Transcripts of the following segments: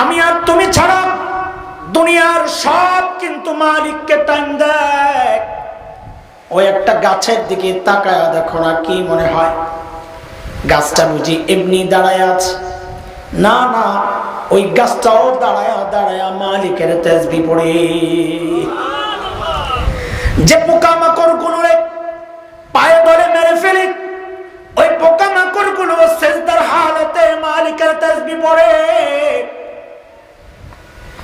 আমি আর তুমি ছাড়া দুনিয়ার সব কিন্তু মালিককে টাইম দেয়। ওই একটা গাছের দিকে তাকায় দেখো না কি মনে হয়। গাছটা বুঝি এমনি দাঁড়ায় আছে। না না, ওই গাছটাও দাঁড়ায় দাঁড়ায় মালিকের তেজবি পড়ে। যে পোকামাকড়গুলো পায়ে ধরে মেরে ফেলে, ওই পোকামাকড়গুলো সেজদার হালতে মালিকের তেজবি পড়ে।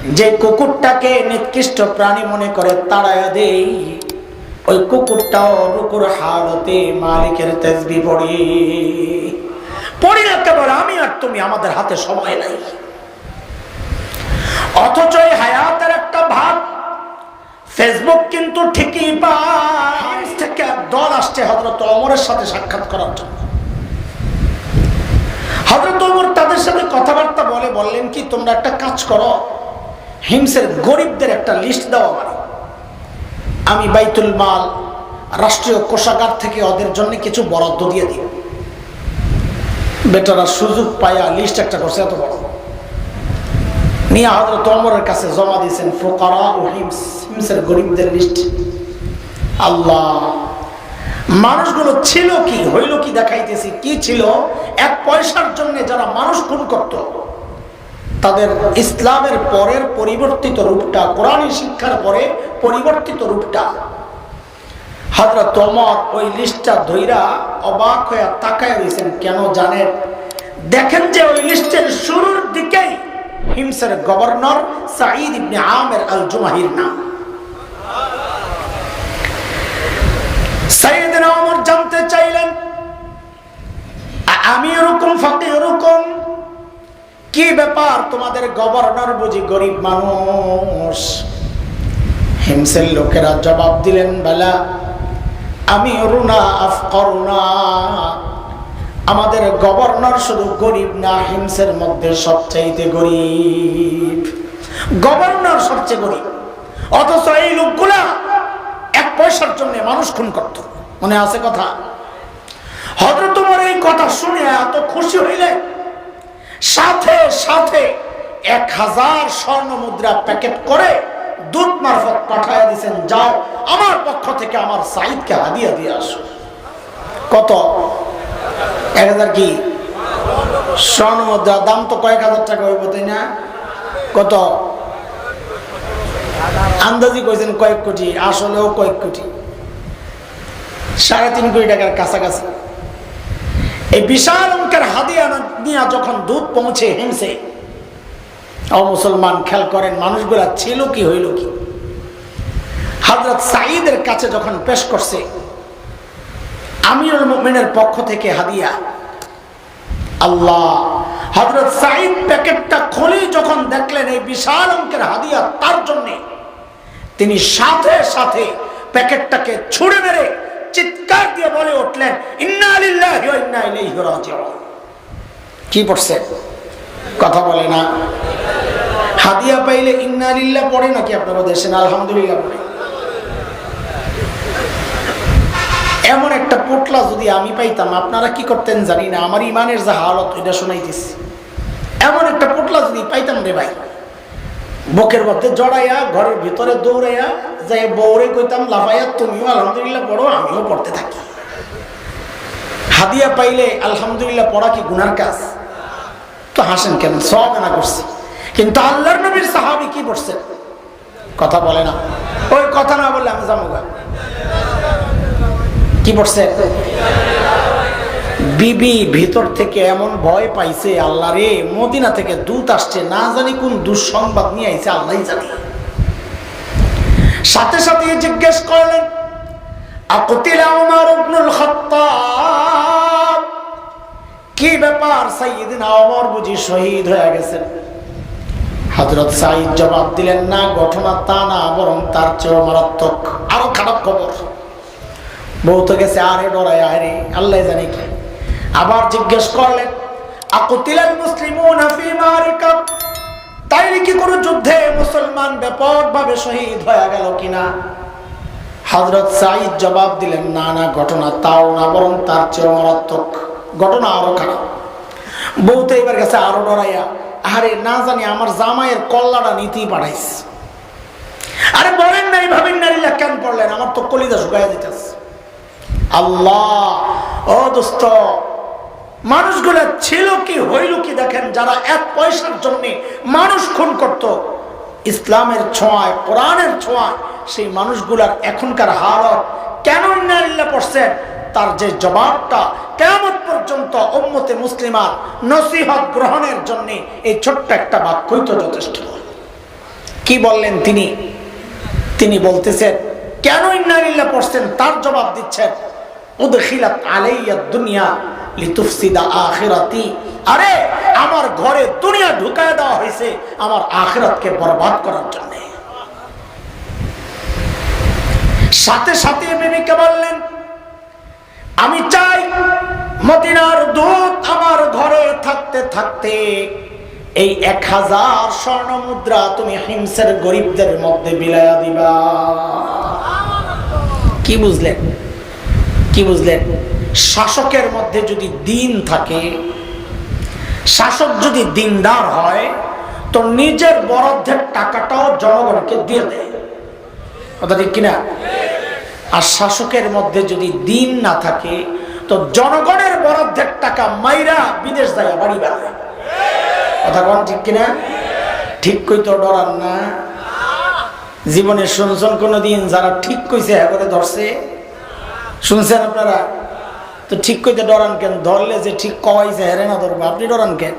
যে কুকুরটাকে নিকৃষ্ট প্রাণী মনে করে তাড়ায়া দেই, ওই কুকুরটাও রুকুর হালতে মালিকের তেজবি পড়ে। পড়ি না কেবল আমি আর তুমি, আমাদের হাতে সময় নাই। অথচ এই হায়াতের একটা ভাগ ফেসবুক কিন্তু ঠিকই পায়। থেকে দল আসছে হজরত অমরের সাথে সাক্ষাৎ করার জন্য। হজরত অমর তাদের সাথে কথাবার্তা বলে, বললেন কি, তোমরা একটা কাজ করো হিমসের গরিবদের একটা লিস্ট দেওয়া আমার। আমি বাইতুল মাল, রাষ্ট্রীয় কোষাগার থেকে ওদের জন্য কিছু বরাদ্দ দিয়ে দিই। বেটারা সুযোগ পায়া লিস্ট একটা করছে, এত বড়। নিয়ে হজরত অমরের কাছে জমা দিয়েছেন, ফোকারা ও হিমস গরিবদের লিস্ট আল্লাহ, মানুষগুলো ছিল কি, হইল কি দেখাইতেছি? কি ছিল? এক পয়সার জন্য যারা মানুষ খুন করত তাদের ইসলামের পরের পরিবর্তিত রূপটা কোরআন শিক্ষার পরে পরিবর্তিত রূপটা। হাজরা তোমার ওই লিস্টটা ধইরা অবাক হয়ে তাকায় রয়েছেন কেন জানেন? দেখেন যে ওই লিস্টের শুরুর দিকেই হিমসের গভর্নর সাঈদ ইবনে আমের আল জুমাহির নাম সাইয়েদনা ওমর জানতে চাইলেন আ- আমি এরকম ফাঁকে এরকম কি ব্যাপার? তোমাদের গভর্নর বুঝি গরিব মানুষ। হিমসের লোকেরা জবাব দিলেন, বেলা, আমি রুনা আফ করুণা আমাদের গভর্নর শুধু গরিব না, হিমসের মধ্যে সবচাইতে গরিব। গভর্নর সবচেয়ে গরিব। অথচ এই লোকগুলা এক পয়সার জন্য মানুষ খুন করত। মনে আছে কথা? হজরত তোমার এই কথা শুনে এত খুশি হইলে সাথে সাথে এক হাজার স্বর্ণ মুদ্রা প্যাকেট করে দূত মারফত পাঠায় দিয়েছেন যাও আমার পক্ষ থেকে আমার সাইদকে হাদিয়া দিয়ে আসো। কত? এক হাজার কি? স্বর্ণ মুদ্রা, দাম তো কয়েক হাজার টাকা হইব, তাই না? কত? আন্দাজি কইছেন কয়েক কোটি, আসলেও কয়েক কোটি। সাড়ে তিন কোটি টাকার কাছাকাছি। এই বিশাল অঙ্কের হাদিয়া নিয়ে যখন দুধ পৌঁছে হিমসে ও মুসলমান খেয়াল করেন মানুষগুলা ছিল কি, হইল কি? হজরত সাঈদের কাছে যখন পেশ করছে, আমিরুল মুমিনের পক্ষ থেকে হাদিয়া, আল্লাহ, হজরত সাঈদ প্যাকেটটা খুলে যখন দেখলেন এই বিশাল অঙ্কের হাদিয়া, তার জন্যে তিনি সাথে সাথে প্যাকেটটাকে ছুড়ে মেরে চিৎকার দিয়ে বলে উঠলেন কি পড়ছে? কথা বলে না। হাদিয়া পাইলে ইন্না লিল্লাহ পড়ে নাকি আপনারা দেশে? না, আলহামদুলিল্লাহ পড়ে। এমন একটা পোটলা যদি আমি পাইতাম, আপনারা কি করতেন জানি না, আমার ইমানের যা হালত, এটা শোনাইতেছি। এমন একটা পোটলা যদি পাইতাম রে ভাই বুকের মধ্যে জড়াইয়া, ঘরের ভিতরে দৌড়াইয়া যাই বৌরে কইতাম, লাফাইয়া, তুমিও আলহামদুলিল্লাহ পড়ো, আমিও পড়তে থাকি। হাদিয়া পাইলে আলহামদুলিল্লাহ পড়া কি গুনার কাজ? তো হাসেন কেন? সব না করছে। কিন্তু আল্লাহর নবীর সাহাবি কি পড়ছে কথা বলে না। ওই কথা না বললে আমি যাব গা। কি পড়ছে বিবি ভিতর থেকে এমন ভয় পাইছে, আল্লাহ রে, মদিনা থেকে দূত আসছে, না জানি কোন দুঃসংবাদ নিয়ে আইছে আল্লাহ জানে। সাথে সাথে জিজ্ঞেস করলেন কি ব্যাপার সাইয়্যিদিনা ওমর বুঝি শহীদ হয়ে গেছেন? হযরত সাইদ জবাব দিলেন, না, ঘটনা তা না, বরং তার চেয়েও মারাত্মক, আরও খারাপ খবর। বউ তো গেছে, আরে ডরায়, আরে, আল্লাহ জানে কি? আবার জিজ্ঞেস করলেন, আকুতিলাল মুসলিমুনা ফি মারিকা? তাইলে কি কোনো যুদ্ধে মুসলমান ব্যাপকভাবে শহীদ হয়ে গেল কিনা? হজরত সাইদ জবাব দিলেন, না না, ঘটনা তাও না, বরং তার চেয়েও মারাত্মক ঘটনা আরও খারাপ। বউ তো এবার গেছে আরও ডরাইয়া আরে না জানি আমার জামাইয়ের কল্লাটা নিতেই পাঠাইছে আরে, বলেন না এইভাবে নারীরা কেন পড়লেন আমার তো কলিদা শুকাই দিতেছে আল্লাহ, ও দোস্ত মানুষগুলা ছিল কি হইল কি দেখেন, যারা এক পয়সার জন্য মানুষ খুন করত, ইসলামের ছোঁয়ায়, কোরআনের ছোঁয়ায়, সেই মানুষগুলার এখনকার হালত কেন নারীরা পড়ছেন তার যে জবাবটা কেমন পর্যন্ত উম্মতে মুসলিমার নসিহত গ্রহণের জন্য এই ছোট্ট একটা বাক্যই তো যথেষ্ট। কি বললেন তিনি? তিনি বলতেছেন, কেন ইন্নারিল্লা পড়ছেন? তার জবাব দিচ্ছেন, উদখিলাত আলাইয়া দুনিয়া আরে, আমার ঘরে দুনিয়া ঢুকায় দেওয়া হয়েছে, আমার আখিরাতকে বরবাদ করার জন্য। সাথে সাথে বিবিকে বললেন, আমি চাই মদিনার দূত আমার ঘরে থাকতে থাকতে এই এক হাজার স্বর্ণ মুদ্রা তুমি হিংসের গরিবদের মধ্যে বিলায়া দিবা। কি বুঝলেন? কি বুঝলেন? শাসকের মধ্যে যদি দিন থাকে, শাসক যদি দিনদার হয়, তো নিজের বরাদ্দের টাকাটাও জনগণকে দিয়ে দেয়। কথা ঠিক কিনা? আর শাসকের মধ্যে যদি দিন না থাকে, তো জনগণের বরাদ্দের টাকা মাইরা বিদেশ যায় বাড়ি বেড়ায়। কথা কন ঠিক কিনা? ঠিক কই তো ডরান না। জীবনে শুনছেন কোনোদিন যারা ঠিক কইছে হ্যাঁ করে ধরছে। শুনছেন আপনারা? তো ঠিক কইতে ডরান কেন? ধরলে যে ঠিক কওয়াইছে হেরে না ধরবো। আপনি ডরান কেন?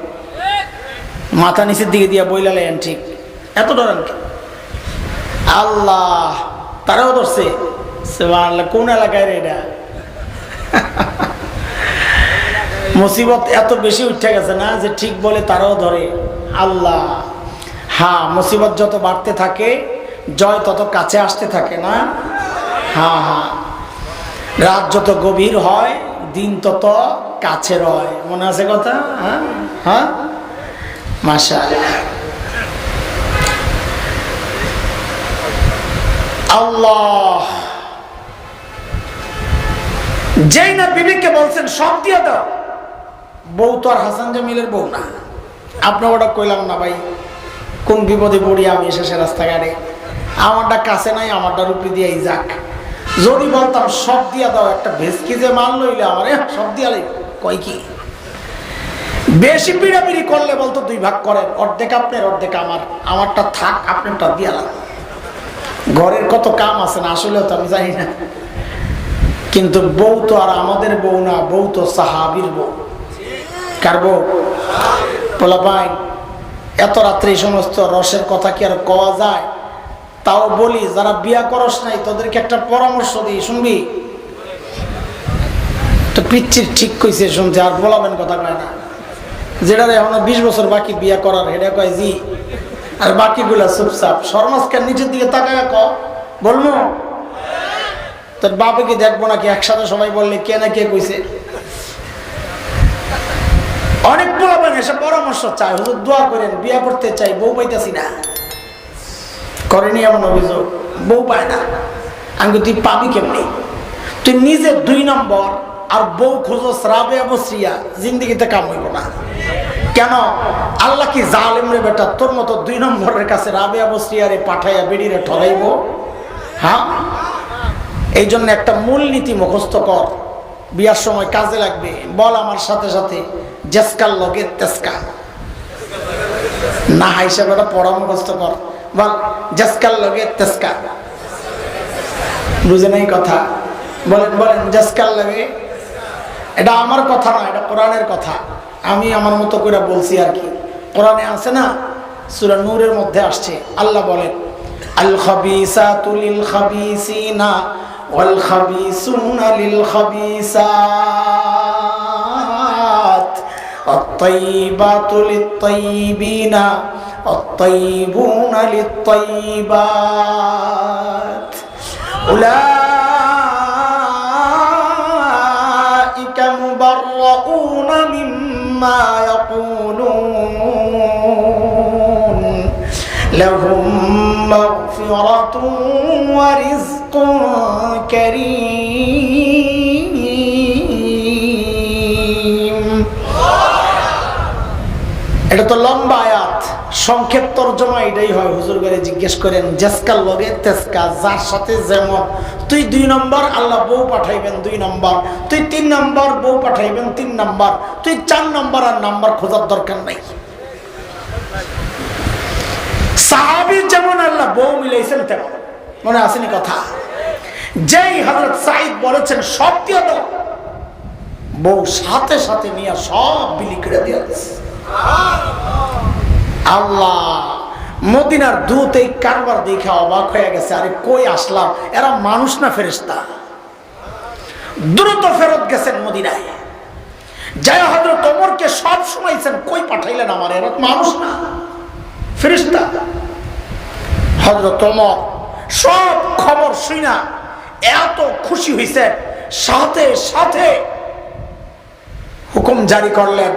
মাথা নিচের দিকে দিয়া বইলা লেন ঠিক। এত ডরান কেন? আল্লাহ তারাও ধরছে। সুবহানাল্লাহ, কোন এলাকায় রে এটা? মুসিবত এত বেশি উঠে গেছে না যে ঠিক বলে তারাও ধরে। আল্লাহ হ্যাঁ মুসিবত যত বাড়তে থাকে জয় তত কাছে আসতে থাকে না? হ্যাঁ হ্যাঁ। রাত যত গভীর হয় দিন তত কাছে রয়। মনে আছে কথা? হ্যাঁ? হ্যাঁ? মাসা আল্লাহ। যেই না বিবিকে বলছেন, সব দিয়ে দাও। বউ তো আর হাসান জামিলের বউ না। আপনার ওটা কইলাম না ভাই। কোন বিপদে পড়ি আমি শেষে রাস্তাঘাটে। আমারটা কাছে নাই, আমারটা রুপি দিয়েই যাক। যদি বলতাম সব দিয়া দাও, একটা ভেসকি যে মাল লইলে আমার, সব দিয়া কয় কি? বেশি পিড়াপিড়ি করলে বলতো দুই ভাগ করেন, অর্ধেক আপনার, অর্ধেক আমার। আমারটা থাক, আপনারটা দিয়ালাম ঘরের কত কাম আছে না, আসলেও তো আমি জানি না। কিন্তু বউ তো আর আমাদের বউ না, বউ তো সাহাবির বউ। কার বউ? পোলা ভাই এত রাত্রে এই সমস্ত রসের কথা কি আর কওয়া যায়? তাও বলি, যারা বিয়া করস নাই, তোদেরকে একটা পরামর্শ দিই, শুনবি? তো পিচ্ছির ঠিক কইছে শুনছে, আর বলাবেন কথা কয় না। যেটা এখনও বিশ বছর বাকি বিয়া করার, হেডে কয়, জি। আর বাকিগুলা চুপচাপ। শর্মাসকার নিচের দিকে তাকায় ক বলব তোর বাপে কি দেখব নাকি? একসাথে সবাই বললে, কে না কে কইছে? অনেক পোলাপান এসে পরামর্শ চায়। হুজুর, দোয়া করেন, বিয়া করতে চাই, বউ পাইতেছি না। করেনি এমন অভিযোগ। বউ পায় না। আমি তুই পাবি কেমনি? তুই নিজে দুই নম্বর আর বউ খোঁজো শ্রাবে বসিয়া জিন্দিগিতে কাম হইব না। কেন? আল্লাহ কি জালেম রে বেটা? তোর মতো দুই নম্বরের কাছে রাবেয়া বসিয়ারে পাঠাইয়া বেড়িরে ঠরাইব হ্যাঁ? এই জন্য একটা মূলনীতি মুখস্থ কর। বিয়ার সময় কাজে লাগবে। বল আমার সাথে সাথে, জেসকার লগে তেসকা। না হিসাবে পড়া মুখস্থ কর। বল জেসকার লগে তেসকা বুঝে নাই কথা বলেন বলেন জেসকার লগে এটা আমার কথা না এটা কোরআনের কথা আমি আমার মতো করে বলছি আর কি কোরআনে আছে না সুরা নূরের মধ্যে আসছে আল্লাহ বলেন আল খাবিসাতু লিল খাবিসিনা ওয়াল খাবিসুনা লিল খাবিসাত الطيبات للطيبين الطيبون للطيبات أولئك مبرؤون مما يقولون لهم مغفرة ورزق كريم এটা এটা তো লম্বা আয়াত সংক্ষেপ তর্জমা এটাই হয়। হুজুর করে জিজ্ঞেস করেন, জেসকার লগে তেসকা যার সাথে যেমন? তুই দুই নম্বর, আল্লাহ বউ পাঠাইবেন দুই নম্বর। তুই তিন নম্বর, বউ পাঠাইবেন তিন নম্বর। তুই চার নম্বর আর নাম্বার খোঁজার দরকার নাই। সাহাবি যেমন আল্লাহ বউ মিলাইছেন তেমন। মনে আসেনি কথা? যেই হজরত সাইদ বলেছেন দিয়ে দাও। বউ সাথে সাথে নিয়ে সব বিলি করে দিয়ে দিচ্ছে আল্লাহ, মদিনার দূত এই কারবার দেখে অবাক হয়ে গেছে, আরে কই আসলাম? এরা মানুষ না ফেরেস্তা দ্রুত ফেরত গেছেন মদিনায়। জয় হজরত ওমরকে সব সময়ছেন কই পাঠাইলেন আমার? এরা মানুষ না ফেরিস্তা হজরত ওমর সব খবর শুই এত খুশি হইছে সাথে সাথে হুকুম জারি করলেন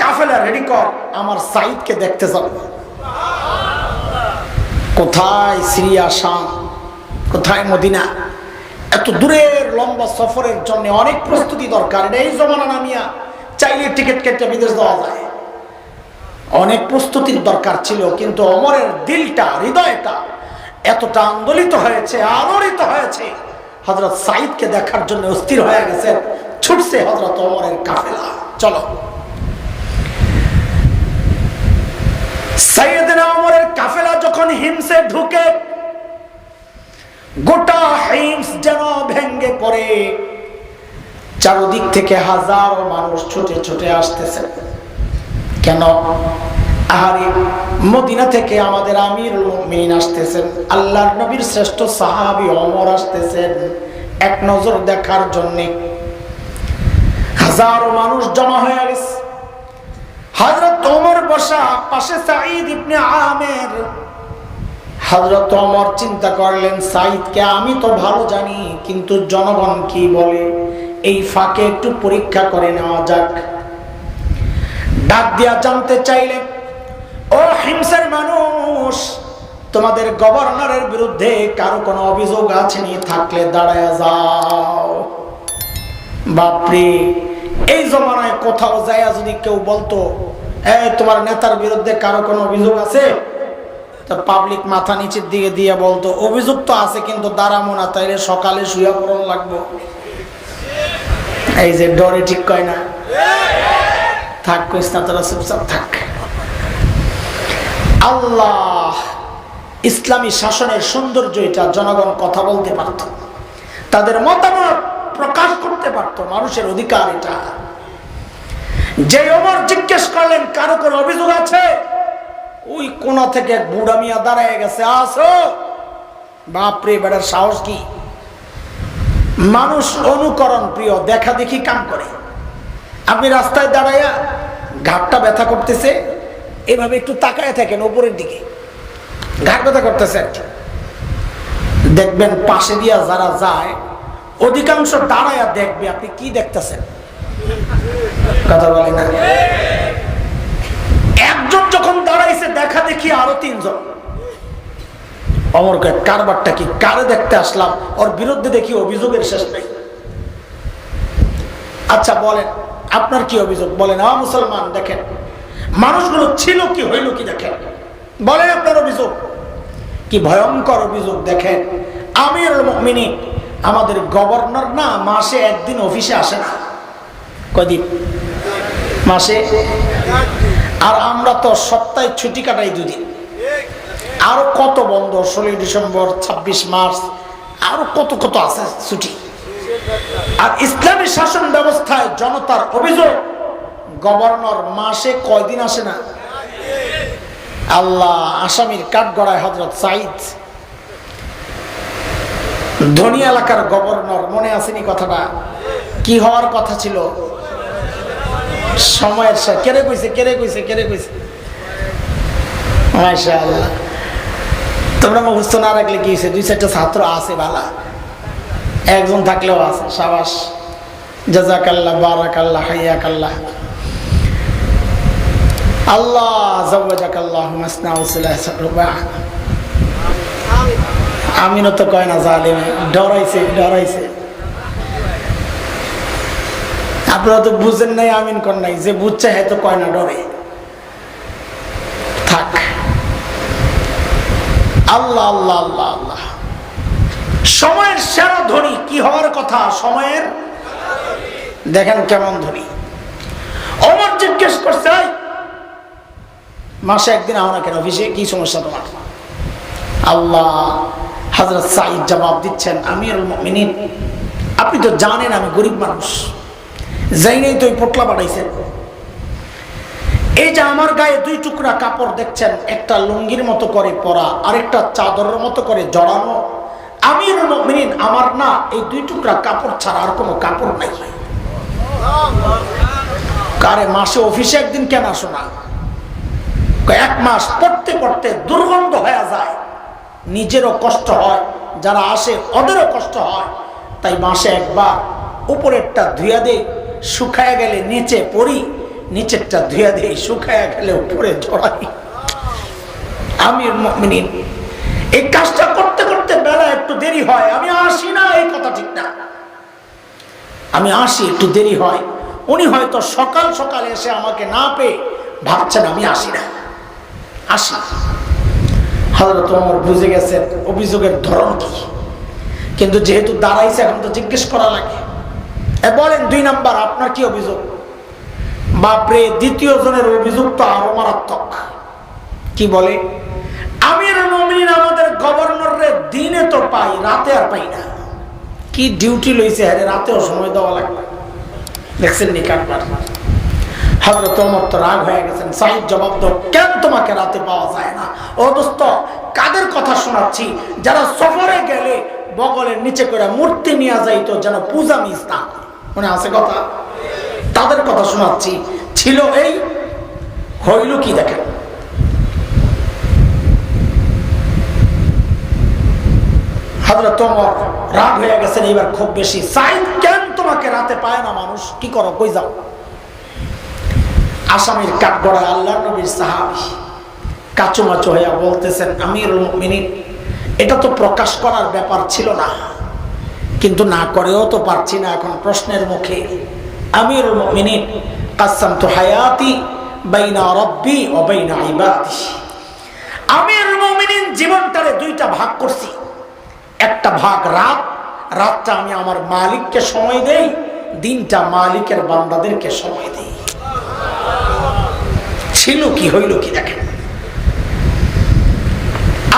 কাফেলা রেডি কর, আমার সাইদকে দেখতে যাব কোথায় সিরিয়া, শাম? কোথায় মদিনা? এত দূরের লম্বা সফরের জন্য অনেক প্রস্তুতি দরকার। এই জমানা নামিয়া চাইলে টিকিট কেটে বিদেশ দেওয়া যায়। অনেক প্রস্তুতির দরকার ছিল, কিন্তু অমরের দিলটা, হৃদয়টা এতটা আন্দোলিত হয়েছে, আলোড়িত হয়েছে। হজরত সাইদকে দেখার জন্য অস্থির হয়ে গেছে ছুটছে হজরত অমরের কাফেলা। চলো। অমরের কাফেলা যখন হিমসে ঢুকে, গোটা হিমস যেন ভেঙ্গে পড়ে। চারদিক থেকে হাজার মানুষ ছুটে ছুটে আসতেছে। কেন? আহারে, মদিনা থেকে আমাদের আমির মিন আসতেছেন। আল্লাহর নবীর শ্রেষ্ঠ সাহাবি অমর আসতেছেন। এক নজর দেখার জন্যে হাজারো মানুষ জমা হয়ে গেছে। হজরত ওমর বসা, পাশে সাঈদ ইবনে আমের। হজরত ওমর চিন্তা করলেন, সাঈদকে আমি তো ভালো জানি, কিন্তু জনগণ কি বলে? এই ফাঁকে একটু পরীক্ষা করে নেওয়া যাক। ডাক দিয়া জানতে চাইলে ও হিংসের মানুষ, তোমাদের গভর্নরের বিরুদ্ধে কারও কোনো অভিযোগ আছে নি? থাকলে দাঁড়ায় যাও। বাপরে এই জমানায় কোথাও যায় যদি কেউ বলতো এই তোমার নেতার বিরুদ্ধে কারও কোনো অভিযোগ আছে? পাবলিক মাথা নিচের দিকে দিয়ে বলতো, অভিযোগ তো আছে, কিন্তু দাঁড়ামো না, তাইলে সকালে শুয়ে পড়ন লাগবো। এই যে ডরে ঠিক কয় না? থাক কইস না, তোরা চুপচাপ থাক। আল্লাহ ইসলামী শাসনের সৌন্দর্য এটা, জনগণ কথা বলতে পারত। তাদের মতামত প্রকাশ করতে পারত, মানুষের অধিকার এটা। যে ওমর জিজ্ঞেস করলেন, কারও কোনো অভিযোগ আছে? ওই কোনা থেকে এক বুড়া মিয়া দাঁড়ায় গেছে, আসো। বাপরে বেড়ার সাহস কি? মানুষ অনুকরণ প্রিয়, দেখা দেখি কাম করে। আপনি রাস্তায় দাঁড়াইয়া ঘাটটা ব্যথা করতেছে, এভাবে একটু তাকায় থাকেন উপরের দিকে। ঘাট ব্যথা করতেছে দেখবেন পাশে দিয়া যারা যায় অধিকাংশ দাঁড়াইয়া দেখবে, আপনি কি দেখতেছেন? কথা বলে না। একজন যখন দাঁড়াইছে, দেখা দেখি আরও তিনজন। অমরকে কারবারটা কি কারে দেখতে আসলাম? ওর বিরুদ্ধে দেখি অভিযোগের শেষ নেই। আচ্ছা বলেন, আপনার কি অভিযোগ? বলেন, আ, মুসলমান, দেখেন। মানুষগুলো ছিল কি, হইল কি, দেখেন। বলেন আপনার অভিযোগ। কি ভয়ঙ্কর অভিযোগ, দেখেন। আমির মিনি আমাদের গভর্নর না, মাসে একদিন অফিসে আসে না। কদিন মাসে। আর আমরা তো সপ্তাহে ছুটি কাটাই দুদিন। আরও কত বন্ধ, ষোলোই ডিসেম্বর, ছাব্বিশ মার্চ, আরও কত কত আছে ছুটি। আর ইসলামী শাসন ব্যবস্থায় জনতার অভিযোগ, গভর্নর মাসে কয়দিন আসে না? আল্লাহ, আসামির কাঠগড়ায় হজরত সাইদ ধনী এলাকার গভর্নর, মনে আসেনি কথাটা? কি হওয়ার কথা ছিল? সময়ের কেড়ে কইছে কেড়ে কইছে কেড়ে কইছে? তোমরা মুখস্থ না রাখলে কি হয়েছে দুই চারটা ছাত্র আছে বালা। একজন থাকলেও আছে, সাবাস। জাজাকাল্লাহ, বারাকাল্লাহ, হাইয়াকাল্লাহ। আল্লাহ জাওয়াজাকাল্লাহ মাসনা আমিনও তো কয় না, জালিমে। ডরাইছে ডরাইছে। আপনারা তো বুঝেন নাই, আমিন কর নাই। যে বুঝছে হ্যাঁ তো কয় না, ডরে। থাক। আল্লাহ আল্লাহ আল্লাহ আল্লাহ। সময়ের সেরা ধনী কি হওয়ার কথা? সময়ের? দেখেন কেমন ধনী অমর জিজ্ঞেস করছে মাসে একদিন আমার কেন অফিসে কি সমস্যা তোমার? আল্লাহ হজরত সাইদ জবাব দিচ্ছেন, আমিরুল মুমিনিন, আপনি তো জানেন আমি গরিব মানুষ। যাই নাই তো ওই পোটলা বাড়াইছেন এই যে আমার গায়ে দুই টুকরা কাপড় দেখছেন, একটা লুঙ্গির মতো করে পরা, আরেকটা চাদরের মতো করে জড়ানো, আমিরুল মুমিনিন, আমার না এই দুই টুকরা কাপড় ছাড়া আর কোনো কাপড় নাই। কারে মাসে অফিসে একদিন কেন আসো না? এক মাস পড়তে পড়তে দুর্গন্ধ হয়ে যায়। নিজেরও কষ্ট হয়, যারা আসে ওদেরও কষ্ট হয়। তাই মাসে একবার উপরেরটা ধুয়া দেই শুকায় গেলে নিচে পড়ি, নিচেরটা ধুয়া দেই শুকায় গেলে উপরে জড়াই আমি মুমিনিন, এই কাজটা করতে করতে বেলা একটু দেরি হয়, আমি আসি না, এই কথা ঠিক না। আমি আসি, একটু দেরি হয়। উনি হয়তো সকাল সকাল এসে আমাকে না পেয়ে ভাবছেন আমি আসি না। আসি। হজরত ওমর বুঝে গেছেন অভিযোগের ধরন কি। কিন্তু যেহেতু দাঁড়াইছে, এখন তো জিজ্ঞেস করা লাগে। বলেন দুই নাম্বার, আপনার কি অভিযোগ? বাপরে, দ্বিতীয় জনের অভিযোগ তো আরও মারাত্মক। কি বলে? আমির আমাদের গভর্নর দিনে তো পাই, রাতে আর পাই না। কি ডিউটি লইছে হ্যাঁ রাতেও সময় দেওয়া লাগবে। দেখছেন নি কাটবার হজরত তো রাগ হয়ে গেছেন। জবাব কেন তোমাকে রাতে পাওয়া যায় না? ও দোস্ত, কাদের কথা শোনাচ্ছি? যারা সফরে গেলে বগলের নিচে করে মূর্তি নিয়ে যেন পূজা মিস না মনে আছে কথা? তাদের কথা শোনাচ্ছি। ছিল এই হইল কি দেখেন? হজরত ওমর রাগ হয়ে গেছেন এবার খুব বেশি। সাইদ, কেন তোমাকে রাতে পায় না মানুষ? কি করো, কই যাও? আসামির কাঠগড়ায় আল্লাহ নবীর সাহাবি কাচু মাচু হইয়া বলতেছেন আমির মিনিট এটা তো প্রকাশ করার ব্যাপার ছিল না। কিন্তু না করেও তো পারছি না এখন প্রশ্নের মুখে। আমির মিনিট কাসাম তো হায়াতি বাইনা রব্বি ও বাইনা ইবাদি। আমির মুমিনিন জীবনটারে দুইটা ভাগ করছি। একটা ভাগ রাত, রাতটা আমি আমার মালিককে সময় দেই, দিনটা মালিকের বান্দাদেরকে সময় দেই। ছিল, কি হইল কি দেখেন।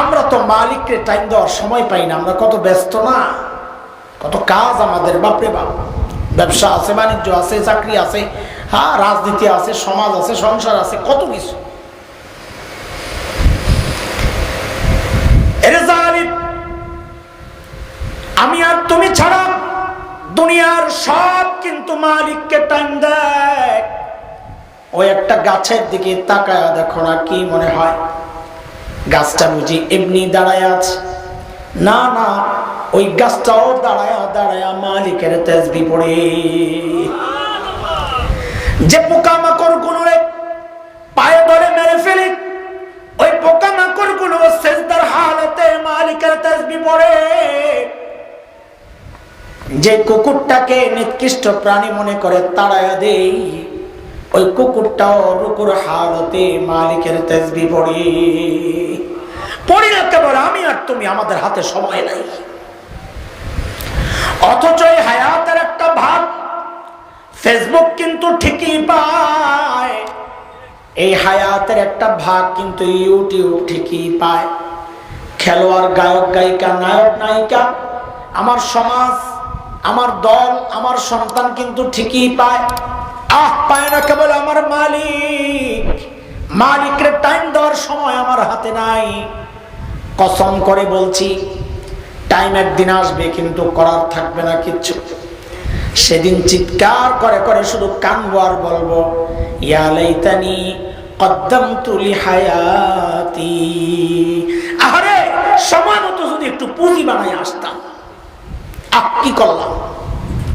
আমরা তো মালিককে টাইম দেওয়ার সময় পাই না, আমরা কত ব্যস্ত না। কত কাজ আমাদের, বাপরে বাপ। ব্যবসা আছে, বাণিজ্য আছে, চাকরি আছে হ্যাঁ রাজনীতি আছে, সমাজ আছে, সংসার আছে, কত কিছু। আমি আর তুমি ছাড়া দুনিয়ার সব কিন্তু মালিককে টাইম দেয়। ওই একটা গাছের দিকে তাকায় দেখো না, কি মনে হয়? গাছটা বুঝি এমনি দাঁড়ায় আছে। না না, ওই গাছটাও দাঁড়ায় দাঁড়ায় মালিকের তেজ পড়ে। যে পোকামাকড়গুলো পায়ে ধরে মেরে ফেলে, ওই পোকামাকড়গুলো সেজদার হালতে মালিকের তেজবি পড়ে। যে কুকুরটাকে নিকৃষ্ট প্রাণী মনে করে তাড়ায়া দেই ওই কুকুরটাও রুকুর হালতে মালিকের তেজবি পড়ি। পড়ি না কেবল আমি আর তুমি, আমাদের হাতে সময় নাই। অথচ এই হায়াতের একটা ভাগ ফেসবুক কিন্তু ঠিকই পায়। এই হায়াতের একটা ভাগ কিন্তু ইউটিউব ঠিকই পায়। খেলোয়াড়, গায়ক, গায়িকা, নায়ক, নায়িকা, আমার সমাজ, আমার দল, আমার সন্তান কিন্তু ঠিকই পায়। আহ, পায় না কেবল আমার মালিক। মালিকের টাইম দেওয়ার সময় আমার হাতে নাই। কসম করে বলছি টাইম একদিন আসবে কিন্তু করার থাকবে না কিচ্ছু। সেদিন চিৎকার করে করে শুধু কানবো আর বলব ইয়ালাইতানি কদ্দামতু লিহায়াতি। আহারে, সময় মতো যদি একটু পুঁজি বানাই আসতাম। আপ কি করলাম?